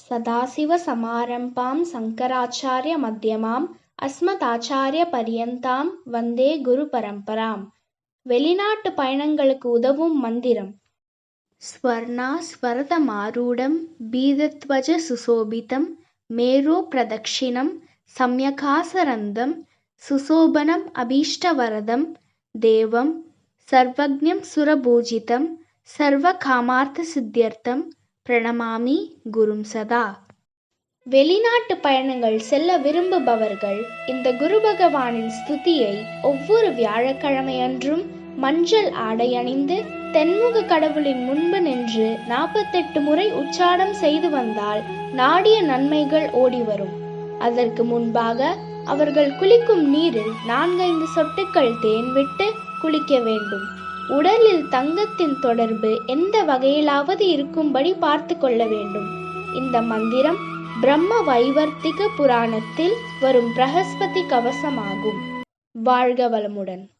सदाशिवसमारम्भां शङ्कराचार्यमध्यमाम् அஸ்மதாச்சாரிய வந்தே குரு பரம்பராம் வெளிநாட்டு பயணங்களுக்கு உதவும் மந்திரம் ஸ்வர்ணா ஸ்வரதமாரூடம் பீதத்வஜ சுசோபிதம் மேரோ பிரதக்ஷிணம் சம்யகாசரந்தம் சுசோபனம் அபீஷ்டவரதம் தேவம் சர்வஜம் சுரபூஜிதம் சர்வகாமார்த்த சித்தியர்த்தம் பிரணமாமி குரும் சதா. வெளிநாட்டு பயணங்கள் செல்ல விரும்புபவர்கள் இந்த குரு பகவானின் ஸ்துதியை ஒவ்வொரு வியாழக்கிழமையன்றும் மஞ்சள் ஆடை அணிந்து தென்முக கடவுளின் முன்பு நின்று நாற்பத்தெட்டு முறை உச்சாரம் செய்து வந்தால் நாடிய நன்மைகள் ஓடி வரும். அதற்கு முன்பாக அவர்கள் குளிக்கும் நீரில் நான்கைந்து சொட்டுக்கள் தேன் விட்டு குளிக்க வேண்டும். உடலில் தங்கத்தின் தொடர்பு எந்த வகையிலாவது இருக்கும்படி பார்த்து கொள்ள வேண்டும். இந்த மந்திரம் பிரம்ம வைவர்த்திக புராணத்தில் வரும் பிரகஸ்பதி கவசமாகும். வாழ்க வளமுடன்.